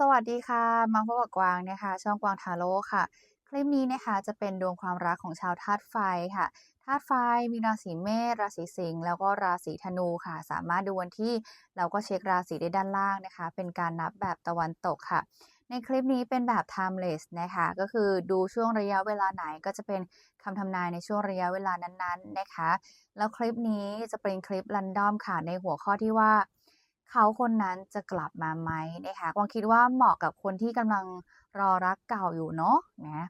สวัสดีค่ะมาพบกับกวางนะคะ ช่องกวางทาโร่ค่ะ คลิปนี้นะคะจะเป็นดวงความรักของชาวธาตุไฟค่ะธาตุไฟมีราศีเมษราศีสิงห์แล้วก็ราศีธนูค่ะ สามารถดูวันที่แล้วก็เช็คราศีได้ด้านล่างนะคะ เป็นการนับแบบตะวันตกค่ะ ในคลิปนี้เป็นแบบ timeless นะคะ ก็คือดูช่วงระยะเวลาไหนก็จะเป็นคำทำนายในช่วงระยะเวลานั้นๆนะคะ แล้วคลิปนี้จะเป็นคลิป random ค่ะในหัวข้อที่ว่า เขาคนนั้นจะกลับมาไหมนะคะกวางคิดว่าเหมาะกับคนที่กำลังรอรักเก่าอยู่เนาะนะ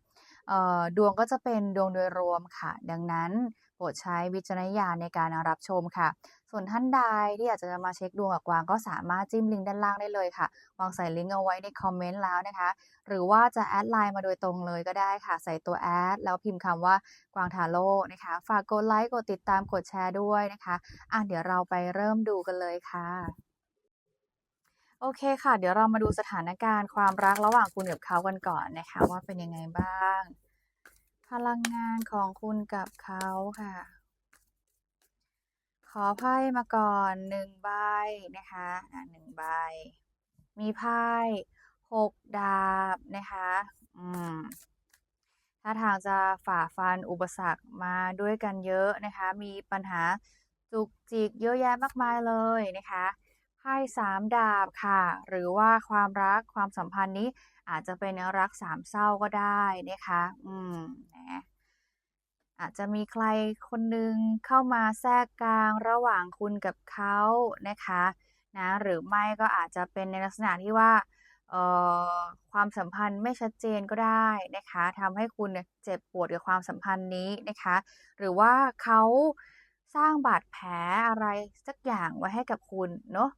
เอ่อดวงก็จะเป็นดวงโดยรวมค่ะ ดังนั้นโปรดใช้วิจารณญาณในการรับชมค่ะ ส่วนท่านใดที่อยากจะมาเช็คดวงกับกวางก็สามารถจิ้มลิงก์ด้านล่างได้เลยค่ะ วางใส่ลิงก์เอาไว้ในคอมเมนต์แล้วนะคะ หรือว่าจะแอดไลน์มาโดยตรงเลยก็ได้ค่ะ ใส่ตัวแอดแล้วพิมพ์คำว่ากวางทาโร่นะคะ ฝากกดไลค์กดติดตามกดแชร์ด้วยนะคะ อะเดี๋ยวเราไปเริ่มดูกันเลยค่ะ โอเคค่ะ เดี๋ยวเรามาดูสถานการณ์ความรักระหว่างคุณกับเขากันก่อนนะคะ ว่าเป็นยังไงบ้าง พลังงานของคุณกับเขาค่ะ ขอไพ่มาก่อนหนึ่งใบนะคะอ่าหนึ่งใบ มีไพ่หกดาบนะคะ อืมถ้าทางจะฝ่าฟันอุปสรรคมาด้วยกันเยอะนะคะ มีปัญหาจุกจิกเยอะแยะมากมายเลยนะคะ ไพ่สามดาบค่ะ หรือว่าความรักความสัมพันธ์นี้อาจจะเป็นรักสามเศร้าก็ได้นะคะ อืมนะอาจจะมีใครคนหนึ่งเข้ามาแทรกกลางระหว่างคุณกับเขานะคะนะหรือไม่ก็อาจจะเป็นในลักษณะที่ว่าเอ่อความสัมพันธ์ไม่ชัดเจนก็ได้นะคะทำให้คุณเจ็บปวดกับความสัมพันธ์นี้นะคะ หรือว่าเขาสร้างบาดแผลอะไรสักอย่างไว้ให้กับคุณเนาะ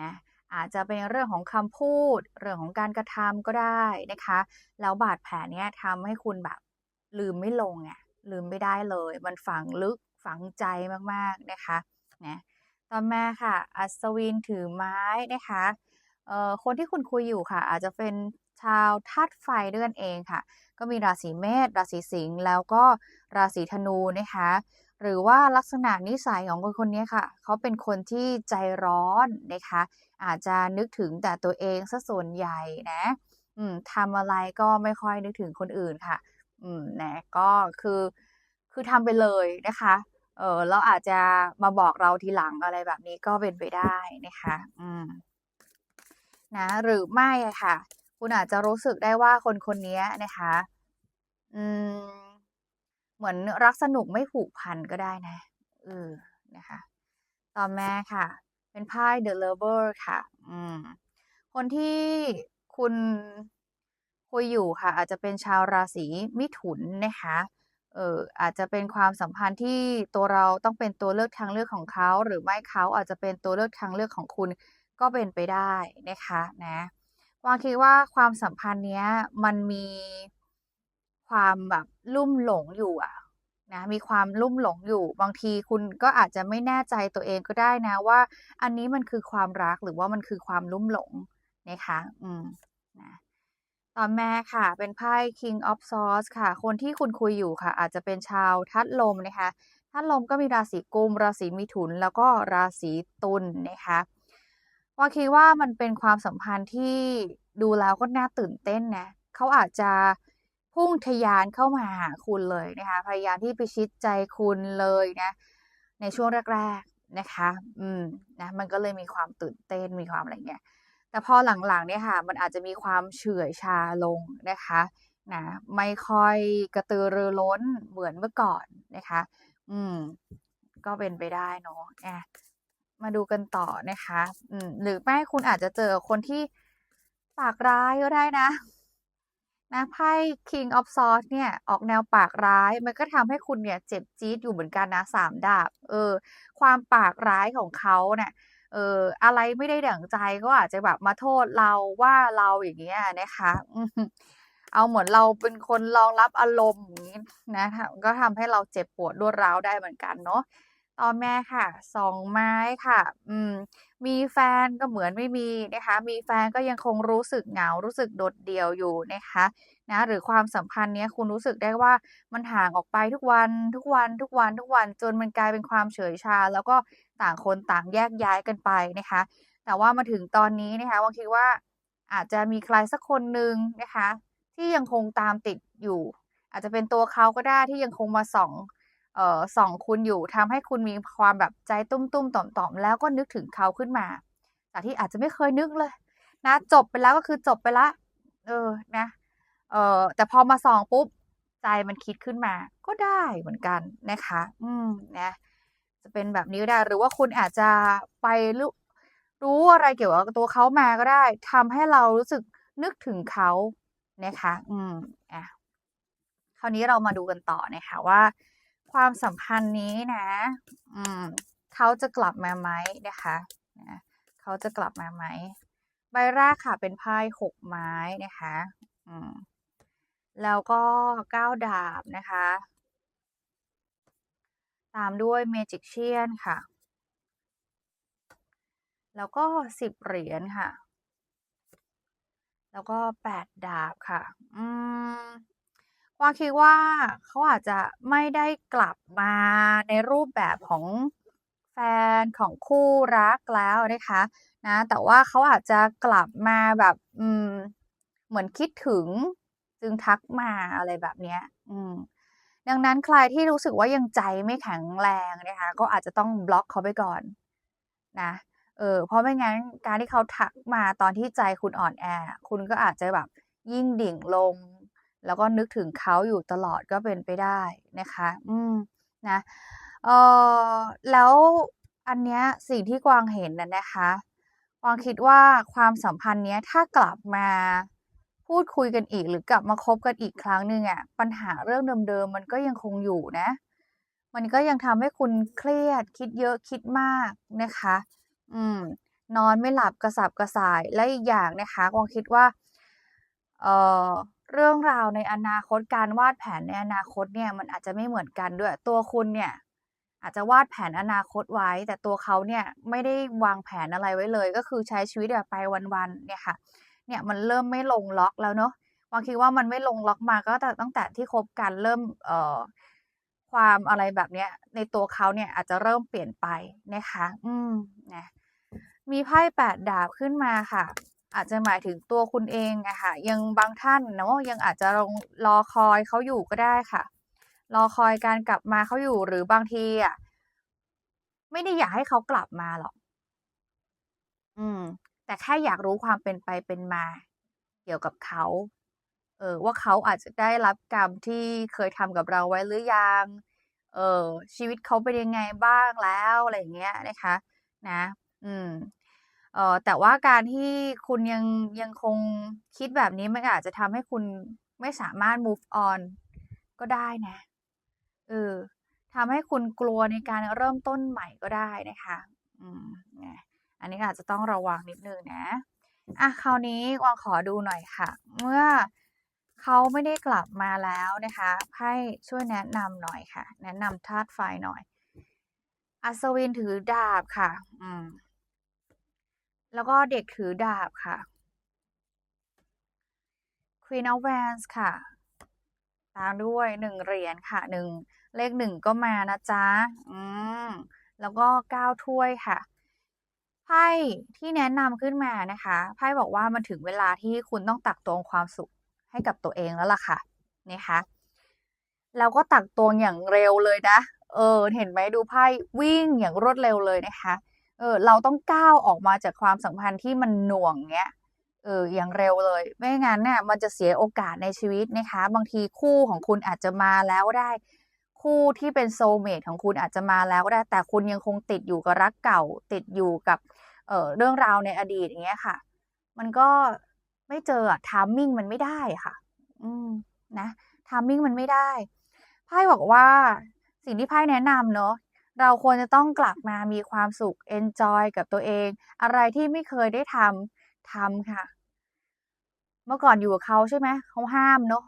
นะอาจจะเป็นเรื่องของคำพูด เรื่องของการกระทำก็ได้นะคะ แล้วบาดแผลเนี้ยทำให้คุณแบบลืมไม่ลงไงลืมไม่ได้เลย มันฝังลึกฝังใจมากๆนะคะนะต่อมาค่ะ อัศวินถือไม้นะคะเอ่อคนที่คุณคุยอยู่ค่ะ อาจจะเป็นชาวธาตุไฟด้วยกันเองค่ะ ก็มีราศีเมษราศีสิงห์แล้วก็ราศีธนูนะคะ หรือว่าลักษณะนิสัยของคนคนนี้ค่ะ เขาเป็นคนที่ใจร้อนนะคะ อาจจะนึกถึงแต่ตัวเองซะส่วนใหญ่นะทำอะไรก็ไม่ค่อยนึกถึงคนอื่นค่ะ อืมนะก็คือคือทำไปเลยนะคะ เออแล้วอาจจะมาบอกเราทีหลังอะไรแบบนี้ก็เป็นไปได้นะคะ อืมนะ หรือไม่ค่ะ คุณอาจจะรู้สึกได้ว่าคนคนนี้นะคะ อืม เหมือนรักสนุกไม่ผูกพันก็ได้นะเออนะคะ ต่อมาค่ะ เป็นไพ่ The Lover ค่ะ อืม คนที่คุณคุยอยู่ค่ะ อาจจะเป็นชาวราศีมิถุนนะคะเอออาจจะเป็นความสัมพันธ์ที่ตัวเราต้องเป็นตัวเลือกทางเลือกของเขา หรือไม่เขาอาจจะเป็นตัวเลือกทางเลือกของคุณก็เป็นไปได้นะคะนะกวางคิดว่าความสัมพันธ์เนี้ยมันมี ความแบบลุ่มหลงอยู่อะนะมีความลุ่มหลงอยู่ บางทีคุณก็อาจจะไม่แน่ใจตัวเองก็ได้นะว่า อันนี้มันคือความรักหรือว่ามันคือความลุ่มหลงนะคะอืมนะต่อมาค่ะ เป็นไพ่ King of Swords ค่ะ คนที่คุณคุยอยู่ค่ะ อาจจะเป็นชาวทัดลมนะคะทัดลมก็มีราศีกุม ราศีมิถุน แล้วก็ราศีตุลนะคะว่าคิดว่ามันเป็นความสัมพันธ์ที่ดูแล้วก็น่าตื่นเต้นนะเขาอาจจะ พุ่งทยานเข้ามาหาคุณเลยนะคะพยายามที่ไปชิดใจคุณเลยนะในช่วงแรกๆนะคะ อืมนะมันก็เลยมีความตื่นเต้นมีความอะไรเงี้ยแต่พอหลังๆเนี่ยค่ะ มันอาจจะมีความเฉื่อยชาลงนะคะนะไม่ค่อยกระตือรือร้นเหมือนเมื่อก่อนนะคะ อืม ก็เป็นไปได้เนาะอะมาดูกันต่อนะคะ อืม หรือไม่คุณอาจจะเจอคนที่ปากร้ายก็ได้นะ นะไพ่ King of Swords เนี่ยออกแนวปากร้าย มันก็ทำให้คุณเนี่ยเจ็บจี๊ดอยู่เหมือนกันนะสามดาบ เออ ความปากร้ายของเขาเนี่ยเอออะไรไม่ได้ดั่งใจก็อาจจะแบบมาโทษเราว่าเราอย่างเงี้ยนะคะเอาเหมือนเราเป็นคนรองรับอารมณ์อย่างนี้นะคะก็ทำให้เราเจ็บปวดรวดร้าวได้เหมือนกันเนาะ ต่อมาค่ะสองไม้ค่ะอืมมีแฟนก็เหมือนไม่มีนะคะ มีแฟนก็ยังคงรู้สึกเหงา รู้สึกโดดเดี่ยวอยู่นะคะนะหรือความสัมพันธ์เนี้ยคุณรู้สึกได้ว่ามันห่างออกไปทุกวันทุกวันทุกวันทุกวันจนมันกลายเป็นความเฉยชา แล้วก็ต่างคนต่างแยกย้ายกันไปนะคะ แต่ว่ามาถึงตอนนี้นะคะวางคิดว่าอาจจะมีใครสักคนหนึ่งนะคะ ที่ยังคงตามติดอยู่ อาจจะเป็นตัวเขาก็ได้ที่ยังคงมาส่อง ออส่องคุณอยู่ทำให้คุณมีความแบบใจตุ้มๆต่อมๆแล้วก็นึกถึงเขาขึ้นมาจากที่อาจจะไม่เคยนึกเลย นะ จบไปแล้วก็คือจบไปละ เออนะเออแต่พอมาส่องปุ๊บใจมันคิดขึ้นมา ก็ได้เหมือนกันนะคะ อืมนะจะเป็นแบบนี้ก็ได้หรือว่าคุณอาจจะไปรู้รู้อะไรเกี่ยวกับตัวเขามาก็ได้ทำให้เรารู้สึกนึกถึงเขานะคะ อืมอะคราวนี้เรามาดูกันต่อนะคะว่า ความสัมพันธ์นี้นะอืมเขาจะกลับมาไหมนะคะนะเขาจะกลับมาไหมใบแรกค่ะเป็นไพ่หกไม้นะคะอืมแล้วก็เก้าดาบนะคะ ตามด้วยเมจิกเชียนค่ะ แล้วก็สิบเหรียญค่ะ แล้วก็แปดดาบค่ะ อืม ว่าคิดว่าเขาอาจจะไม่ได้กลับมาในรูปแบบของแฟนของคู่รักแล้วนะคะนะแต่ว่าเขาอาจจะกลับมาแบบอืมเหมือนคิดถึงจึงทักมาอะไรแบบเนี้ย อืมดังนั้นใครที่รู้สึกว่ายังใจไม่แข็งแรงนะคะก็อาจจะต้องบล็อกเขาไปก่อนนะเออเพราะไม่งั้นการที่เขาทักมาตอนที่ใจคุณอ่อนแอ คุณก็อาจจะแบบยิ่งดิ่งลง แล้วก็นึกถึงเขาอยู่ตลอดก็เป็นไปได้นะคะ อืมนะเออแล้วอันเนี้ยสิ่งที่กวางเห็นน่ะนะคะกวางคิดว่าความสัมพันธ์เนี้ยถ้ากลับมาพูดคุยกันอีกหรือกลับมาคบกันอีกครั้งหนึ่งอะปัญหาเรื่องเดิมๆมันก็ยังคงอยู่นะ มันก็ยังทำให้คุณเครียดคิดเยอะคิดมากนะคะ อืม นอนไม่หลับกระสับกระส่ายและอีกอย่างนะคะกวางคิดว่า เออ เรื่องราวในอนาคตการวาดแผนในอนาคตเนี่ยมันอาจจะไม่เหมือนกันด้วยตัวคุณเนี่ยอาจจะวาดแผนอนาคตไว้ แต่ตัวเขาเนี่ยไม่ได้วางแผนอะไรไว้เลย ก็คือใช้ชีวิตแบบไปวันๆเนี่ยค่ะ เนี่ยมันเริ่มไม่ลงล็อกแล้วเนาะกวางคิดว่ามันไม่ลงล็อกมาก็แต่ตั้งแต่ที่คบกันเริ่มเอ่อความอะไรแบบเนี้ย ในตัวเขาเนี่ยอาจจะเริ่มเปลี่ยนไปนะคะ อืมนะมีไพ่แปดดาบขึ้นมาค่ะ อาจจะหมายถึงตัวคุณเองอะค่ะ ยังบางท่านเนาะยังอาจจะรอรอคอยเขาอยู่ก็ได้ค่ะ รอคอยการกลับมาเขาอยู่หรือบางทีอะไม่ได้อยากให้เขากลับมาหรอก อืม แต่แค่อยากรู้ความเป็นไปเป็นมา เกี่ยวกับเขา เออ ว่าเขาอาจจะได้รับกรรมที่เคยทำกับเราไว้หรือยัง เออ ชีวิตเขาเป็นยังไงบ้างแล้วอะไรอย่างเงี้ยนะคะ นะ อืม เอ่อแต่ว่าการที่คุณยังยังคงคิดแบบนี้มันอาจจะทำให้คุณไม่สามารถ move on ก็ได้นะเออทำให้คุณกลัวในการเริ่มต้นใหม่ก็ได้นะคะ อืมนะอันนี้อาจจะต้องระวังนิดนึงนะอะคราวนี้วางขอดูหน่อยค่ะ เมื่อเขาไม่ได้กลับมาแล้วนะคะไพ่ช่วยแนะนำหน่อยค่ะ แนะนำธาตุไฟหน่อย อัศวินถือดาบค่ะ อืม แล้วก็เด็กถือดาบค่ะ Queen of Wands ค่ะ ตามด้วยหนึ่งเหรียญค่ะหนึ่งเลขหนึ่งก็มานะจ๊ะ อืม แล้วก็เก้าถ้วยค่ะ ไพ่ที่แนะนำขึ้นมานะคะ ไพ่บอกว่ามันถึงเวลาที่คุณต้องตักตวงความสุขให้กับตัวเองแล้วล่ะค่ะ นะคะแล้วก็ตักตวงอย่างเร็วเลยนะ เออ เห็นไหมดูไพ่วิ่งอย่างรวดเร็วเลยนะคะ เออเราต้องก้าวออกมาจากความสัมพันธ์ที่มันหน่วงเงี้ยเอออย่างเร็วเลย ไม่งั้นเนี่ยมันจะเสียโอกาสในชีวิตนะคะ บางทีคู่ของคุณอาจจะมาแล้วได้ คู่ที่เป็นโซเมตของคุณอาจจะมาแล้วก็ได้ แต่คุณยังคงติดอยู่กับรักเก่า ติดอยู่กับเออเรื่องราวในอดีตอย่างเงี้ยค่ะ มันก็ไม่เจออะ timing มันไม่ได้ค่ะ อืมนะ timing มันไม่ได้ไพ่บอกว่าสิ่งที่ไพ่แนะนำเนาะ เราควรจะต้องกลับมามีความสุขเอนจอยกับตัวเอง อะไรที่ไม่เคยได้ทำทำค่ะ เมื่อก่อนอยู่กับเขาใช่ไหมเขาห้ามเนาะ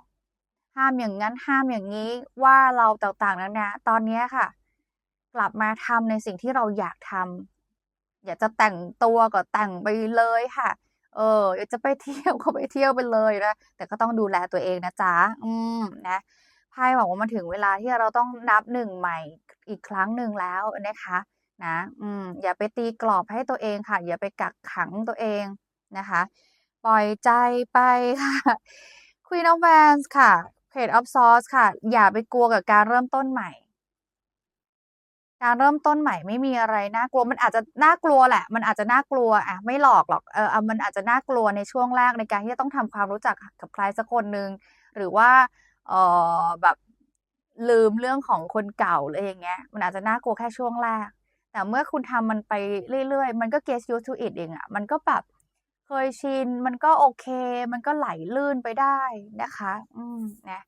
ห้ามอย่างงั้นห้ามอย่างงี้ว่าเราต่างๆนานาตอนนี้ค่ะ กลับมาทำในสิ่งที่เราอยากทำอยากจะแต่งตัวก็แต่งไปเลยค่ะ เอออยากจะไปเที่ยวก็ไปเที่ยวไปเลยนะแต่ก็ต้องดูแลตัวเองนะจ๊ะอืมนะ พ่บอกว่ามันถึงเวลาที่เราต้องนับหนึ่งใหม่อีกครั้งหนึ่งแล้วนะคะนะอืมอย่าไปตีกรอบให้ตัวเองค่ะ อย่าไปกักขังตัวเองนะคะ ปล่อยใจไปค่ะ Queen of Wands ค่ะ Page of Swords ค่ะ อย่าไปกลัวกับการเริ่มต้นใหม่ การเริ่มต้นใหม่ไม่มีอะไรน่ากลัวมันอาจจะน่ากลัวแหละ มันอาจจะน่ากลัวอะไม่หลอกหรอกเออมันอาจจะน่ากลัวในช่วงแรกในการที่จะต้องทำความรู้จักกับใครสักคนหนึ่งหรือว่า เอ่อแบบลืมเรื่องของคนเก่าหรือย่างเงี้ย มันอาจจะน่ากลัวแค่ช่วงแรก แต่เมื่อคุณทำมันไปเรื่อยๆ มันก็ get used to it เองอะมันก็แบบเคยชิน มันก็โอเค มันก็ไหลลื่นไปได้นะคะ อืมนะ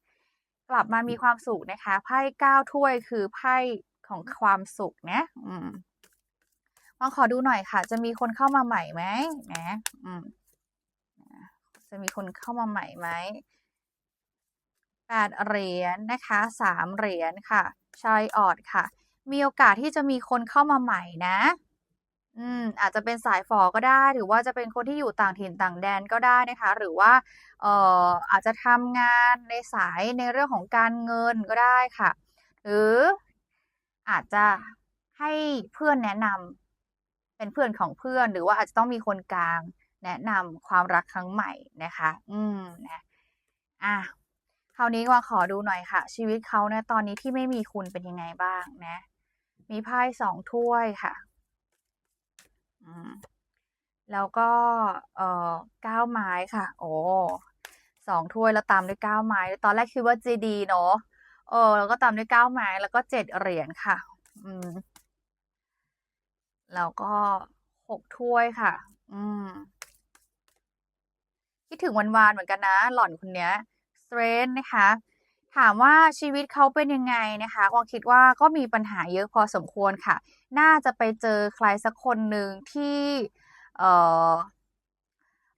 กลับมามีความสุขนะคะ ไพ่9ถ้วยคือไพ่ของความสุขนะ อืมลองขอดูหน่อยค่ะ จะมีคนเข้ามาใหม่ไหม?นะ อืมจะมีคนเข้ามาใหม่ไหม? 8 เหรียญนะคะ 3 เหรียญค่ะ Chariot ค่ะ มีโอกาสที่จะมีคนเข้ามาใหม่นะ อืม อาจจะเป็นสายฝอก็ได้ หรือว่าจะเป็นคนที่อยู่ต่างถิ่นต่างแดนก็ได้นะคะ หรือว่าเอ่ออาจจะทำงานในสายในเรื่องของการเงินก็ได้ค่ะ หรืออาจจะให้เพื่อนแนะนำเป็นเพื่อนของเพื่อน หรือว่าอาจจะต้องมีคนกลางแนะนำความรักครั้งใหม่นะคะ อืมนะอา คราวนี้มาขอดูหน่อยค่ะ ชีวิตเขาณตอนนี้ที่ไม่มีคุณเป็นยังไงบ้างนะ มีไพ่2ถ้วยค่ะอืมแล้วก็เอ่อ9ไม้ค่ะ โอ้2ถ้วยแล้วตามด้วย9ไม้ ตอนแรกคิดว่าจะดีเนาะเออ แล้วก็ตามด้วย9ไม้แล้วก็7เหรียญค่ะ อืม แล้วก็6ถ้วยค่ะ อืมคิดถึงวันวานเหมือนกันนะ หล่อนคนเนี้ย Strength นะคะ ถามว่าชีวิตเขาเป็นยังไงนะคะกวางคิดว่าก็มีปัญหาเยอะพอสมควรค่ะ น่าจะไปเจอใครสักคนหนึ่งที่เออ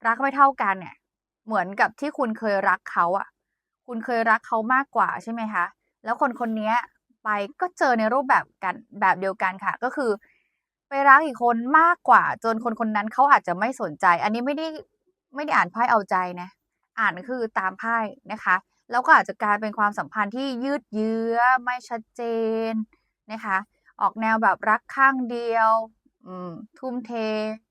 รักไม่เท่ากันเนี่ย เหมือนกับที่คุณเคยรักเขาอะคุณเคยรักเขามากกว่าใช่ไหมคะ แล้วคนคนนี้ไปก็เจอในรูปแบบกันแบบเดียวกันค่ะ ก็คือ ไปรักอีกคนมากกว่า จนคนคนนั้นเขาอาจจะไม่สนใจ อันนี้ไม่ได้ไม่ได้อ่านไพ่เอาใจนะ อ่านคือตามไพ่นะคะ แล้วก็อาจจะกลายเป็นความสัมพันธ์ที่ยืดเยื้อไม่ชัดเจนนะคะ ออกแนวแบบรักข้างเดียวทุ่มเท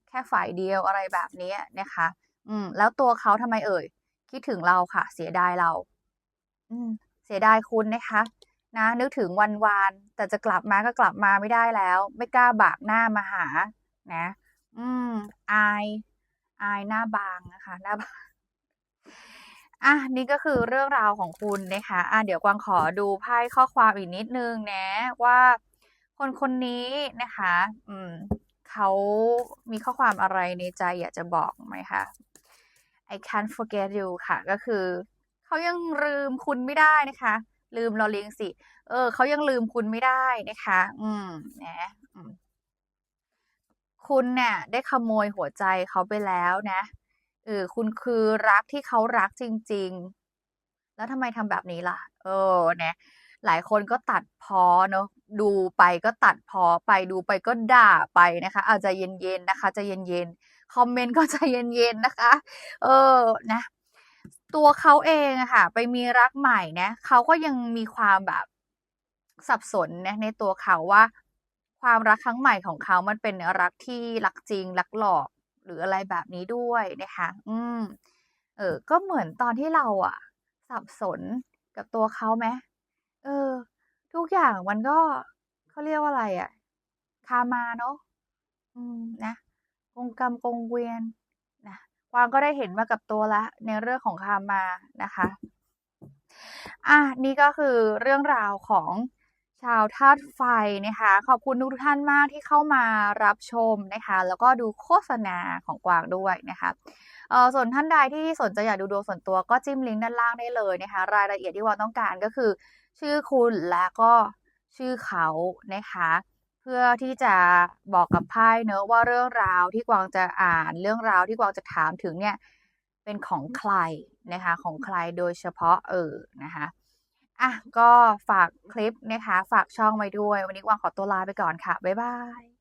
แค่ฝ่ายเดียวอะไรแบบนี้นะคะ อืม แล้วตัวเขาทำไมเอ่ย?คิดถึงเราค่ะ เสียดายเรา อืม เสียดายคุณนะคะนะนึกถึงวันวานแต่จะกลับมาก็กลับมาไม่ได้แล้ว ไม่กล้าบากหน้ามาหา นะ อืม อาย อายหน้าบางนะคะ หน้าบาง อานี่ก็คือเรื่องราวของคุณนะคะอ่าเดี๋ยวกวางขอดูไพ่ข้อความอีกนิดนึงนะ ว่าคนคนนี้นะคะ อืมเขามีข้อความอะไรในใจอยากจะบอกไหมคะ? I can't forget you ค่ะ ก็คือเขายังลืมคุณไม่ได้นะคะ ลืมลอลิงสิ เออเขายังลืมคุณไม่ได้นะคะ อืมนะมคุณเนี่ยได้ขโมยหัวใจเขาไปแล้วนะ เออคุณคือรักที่เขารักจริง ๆ แล้วทำไมทำแบบนี้ล่ะ?เออเนะหลายคนก็ตัดพอเนาะดูไปก็ตัดพอไปดูไปก็ด่าไปนะคะ อาใจะเย็นๆนะคะใจเย็นๆคอมเมนต์ก็ใจเย็นๆนะคะ เออนะ ตัวเขาเองอะค่ะ ไปมีรักใหม่นะเขาก็ยังมีความแบบสับสนนะในตัวเขาว่า ความรักครั้งใหม่ของเขามันเป็นรักที่รักจริงรักหลอก หรืออะไรแบบนี้ด้วยนะคะ อืม เออ ก็เหมือนตอนที่เราอะสับสนกับตัวเขาไหม?เออ ทุกอย่างมันก็เขาเรียกว่าอะไรอะคามาเนาะอืมนะกงกรรมกงเวียนนะกวางก็ได้เห็นมากับตัวล้วในเรื่องของคามานะคะอานี่ก็คือเรื่องราวของ ชาวธาตุไฟนะคะ ขอบคุณทุกท่านมากที่เข้ามารับชมนะคะ แล้วก็ดูโฆษณาของกวางด้วยนะคะเออส่วนท่านใดที่สนใจอยากดูดวงส่วนตัวก็จิ้มลิงก์ด้านล่างได้เลยนะคะ รายละเอียดที่กวางต้องการก็คือ ชื่อคุณและก็ชื่อเขานะคะ เพื่อที่จะบอกกับไพ่เนาะว่าเรื่องราวที่กวางจะอ่านเรื่องราวที่กวางจะถามถึงเนี่ยเป็นของใครนะคะ ของใครโดยเฉพาะเออนะคะ อะก็ฝากคลิปนะคะ ฝากช่องไว้ด้วย วันนี้กวางขอตัวลาไปก่อนค่ะ บ๊ายบาย